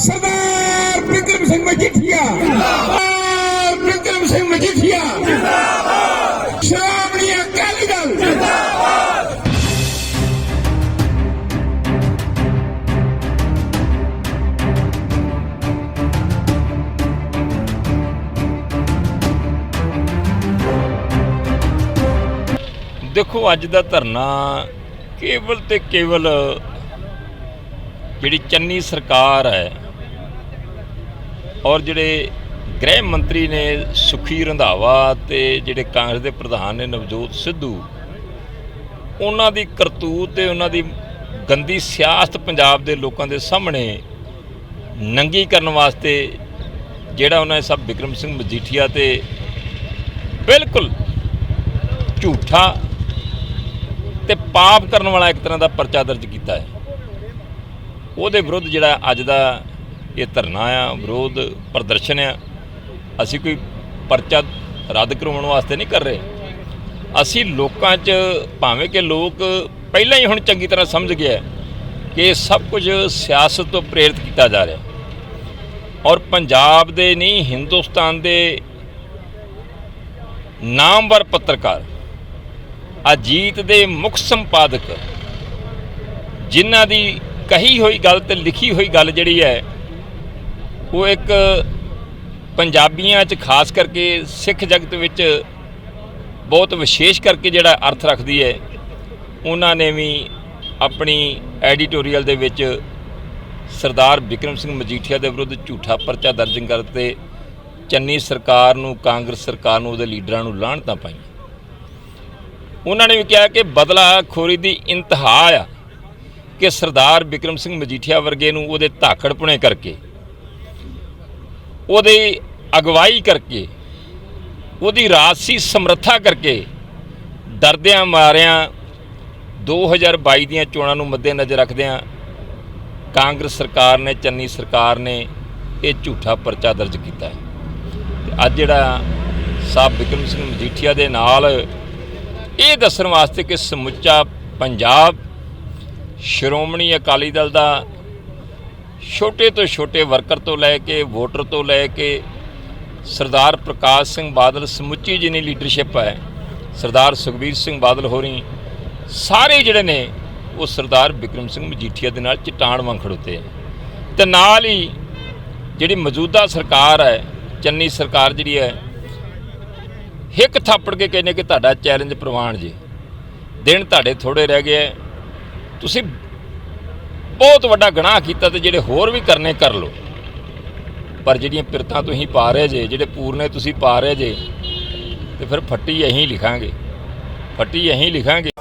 ਸਰਦਾਰ ਬਿਕਰਮ ਸਿੰਘ ਮਜੀਠੀਆ। ਸਰਦਾਰ ਬਿਕਰਮ ਸਿੰਘ ਮਜੀਠੀਆ। ਸ਼੍ਰੋਮਣੀ ਅਕਾਲੀ ਦਲ। ਦੇਖੋ, ਅੱਜ ਦਾ ਧਰਨਾ ਕੇਵਲ ਤੇ ਕੇਵਲ ਜਿਹੜੀ ਚੰਨੀ ਸਰਕਾਰ ਹੈ ਔਰ ਜਿਹੜੇ ਗ੍ਰਹਿ ਮੰਤਰੀ ਨੇ ਸੁਖੀ ਰੰਧਾਵਾ ਤੇ ਜਿਹੜੇ ਕਾਂਗਰਸ ਦੇ ਪ੍ਰਧਾਨ ਨੇ ਨਵਜੋਤ ਸਿੱਧੂ, ਉਹਨਾਂ ਦੀ ਕਰਤੂਤ ਤੇ ਉਹਨਾਂ ਦੀ ਗੰਦੀ ਸਿਆਸਤ ਪੰਜਾਬ ਦੇ ਲੋਕਾਂ ਦੇ ਸਾਹਮਣੇ ਨੰਗੀ ਕਰਨ ਵਾਸਤੇ ਜਿਹੜਾ ਉਹਨਾਂ ਨੇ ਸਭ ਵਿਕਰਮ ਸਿੰਘ ਮਜੀਠੀਆ ਤੇ ਬਿਲਕੁਲ ਝੂਠਾ ਤੇ ਪਾਪ ਕਰਨ ਵਾਲਾ ਇੱਕ ਤਰ੍ਹਾਂ ਦਾ ਪਰਚਾ ਦਰਜ ਕੀਤਾ ਹੈ। ਉਹਦੇ ਵਿਰੁੱਧ ਜਿਹੜਾ ਅੱਜ ਦਾ ਇਹ ਧਰਨਾ ਆ, ਵਿਰੋਧ ਪ੍ਰਦਰਸ਼ਨ ਆ। ਅਸੀਂ ਕੋਈ ਪਰਚਾ ਰੱਦ ਕਰਵਾਉਣ ਵਾਸਤੇ ਨਹੀਂ ਕਰ ਰਹੇ। ਅਸੀਂ ਲੋਕਾਂ 'ਚ ਭਾਵੇਂ ਕਿ ਲੋਕ ਪਹਿਲਾਂ ਹੀ ਹੁਣ ਚੰਗੀ ਤਰ੍ਹਾਂ ਸਮਝ ਗਿਆ ਕਿ ਇਹ ਸਭ ਕੁਝ ਸਿਆਸਤ ਤੋਂ ਪ੍ਰੇਰਿਤ ਕੀਤਾ ਜਾ ਰਿਹਾ। ਔਰ ਪੰਜਾਬ ਦੇ ਨਹੀਂ, ਹਿੰਦੁਸਤਾਨ ਦੇ ਨਾਮਵਰ ਪੱਤਰਕਾਰ ਅਜੀਤ ਦੇ ਮੁੱਖ ਸੰਪਾਦਕ, ਜਿਨ੍ਹਾਂ ਦੀ ਕਹੀ ਹੋਈ ਗੱਲ ਤੇ ਲਿਖੀ ਹੋਈ ਗੱਲ ਜਿਹੜੀ ਹੈ ਉਹ ਇੱਕ ਪੰਜਾਬੀਆਂ 'ਚ ਖਾਸ ਕਰਕੇ ਸਿੱਖ ਜਗਤ ਵਿੱਚ ਬਹੁਤ ਵਿਸ਼ੇਸ਼ ਕਰਕੇ ਜਿਹੜਾ ਅਰਥ ਰੱਖਦੀ ਹੈ, ਉਹਨਾਂ ਨੇ ਵੀ ਆਪਣੀ ਐਡੀਟੋਰੀਅਲ ਦੇ ਵਿੱਚ ਸਰਦਾਰ ਵਿਕਰਮ ਸਿੰਘ ਮਜੀਠੀਆ ਦੇ ਵਿਰੁੱਧ ਝੂਠਾ ਪਰਚਾ ਦਰਜ ਕਰਤੇ ਚੰਨੀ ਸਰਕਾਰ ਨੂੰ, ਕਾਂਗਰਸ ਸਰਕਾਰ ਨੂੰ, ਉਹਦੇ ਲੀਡਰਾਂ ਨੂੰ ਲਾਹਣਤਾਂ ਪਾਈਆਂ। ਉਹਨਾਂ ਨੇ ਵੀ ਕਿਹਾ ਕਿ ਬਦਲਾ ਖੋਰੀ ਦੀ ਇੰਤਹਾ ਆ ਕਿ ਸਰਦਾਰ ਵਿਕਰਮ ਸਿੰਘ ਮਜੀਠੀਆ ਵਰਗੇ ਨੂੰ ਉਹਦੇ ਧਾਖੜਪੁਣੇ ਕਰਕੇ ਉਹਦੀ ਅਗਵਾਈ ਕਰਕੇ, ਉਹਦੀ ਰਾਜਸੀ ਸਮਰੱਥਾ ਕਰਕੇ ਡਰਦਿਆਂ ਮਾਰਿਆਂ 2022 ਦੀਆਂ ਚੋਣਾਂ ਨੂੰ ਮੱਦੇਨਜ਼ਰ ਰੱਖਦਿਆਂ ਕਾਂਗਰਸ ਸਰਕਾਰ ਨੇ, ਚੰਨੀ ਸਰਕਾਰ ਨੇ ਇਹ ਝੂਠਾ ਪਰਚਾ ਦਰਜ ਕੀਤਾ ਹੈ। ਤੇ ਅੱਜ ਜਿਹੜਾ ਸਾਹਿਬ ਵਿਕਰਮ ਸਿੰਘ ਮਜੀਠੀਆ ਦੇ ਨਾਲ ਇਹ ਦੱਸਣ ਵਾਸਤੇ ਕਿ ਸਮੁੱਚਾ ਪੰਜਾਬ ਸ਼੍ਰੋਮਣੀ ਅਕਾਲੀ ਦਲ ਦਾ ਛੋਟੇ ਤੋਂ ਛੋਟੇ ਵਰਕਰ ਤੋਂ ਲੈ ਕੇ ਵੋਟਰ ਤੋਂ ਲੈ ਕੇ ਸਰਦਾਰ ਪ੍ਰਕਾਸ਼ ਸਿੰਘ ਬਾਦਲ ਸਮੁੱਚੀ ਜਿੰਨੀ ਲੀਡਰਸ਼ਿਪ ਹੈ, ਸਰਦਾਰ ਸੁਖਬੀਰ ਸਿੰਘ ਬਾਦਲ ਹੋਰੀ, ਸਾਰੇ ਜਿਹੜੇ ਨੇ ਉਹ ਸਰਦਾਰ ਵਿਕਰਮ ਸਿੰਘ ਮਜੀਠੀਆ ਦੇ ਨਾਲ ਚਟਾਨ ਵਾਂਗ ਖੜੋਤੇ ਹੈ। ਤੇ ਨਾਲ ਹੀ ਜਿਹੜੀ ਮੌਜੂਦਾ ਸਰਕਾਰ ਹੈ, ਚੰਨੀ ਸਰਕਾਰ ਜਿਹੜੀ ਹੈ ਹਿੱਕ ਥਾਪੜ ਕੇ ਕਹਿੰਦੇ ਕਿ ਤੁਹਾਡਾ ਚੈਲੰਜ ਪ੍ਰਵਾਨ ਜੀ। ਦਿਨ ਤੁਹਾਡੇ ਥੋੜੇ ਰਹਿ ਗਏ ਤੁਸੀਂ ਬਹੁਤ ਵੱਡਾ ਗੁਨਾਹ ਕੀਤਾ ਤੇ ਜਿਹੜੇ ਹੋਰ ਵੀ ਕਰਨੇ ਕਰ ਲਓ। ਪਰ ਜਿਹੜੀਆਂ ਪਿਰਤਾਂ ਤੁਸੀਂ ਪਾ ਰਹੇ ਜੇ, ਜਿਹੜੇ ਪੂਰਨੇ ਤੁਸੀਂ ਪਾ ਰਹੇ ਜੇ, ਤੇ ਫਿਰ ਫੱਟੀ ਅਹੀਂ ਲਿਖਾਂਗੇ। ਫੱਟੀ ਅਹੀਂ ਲਿਖਾਂਗੇ।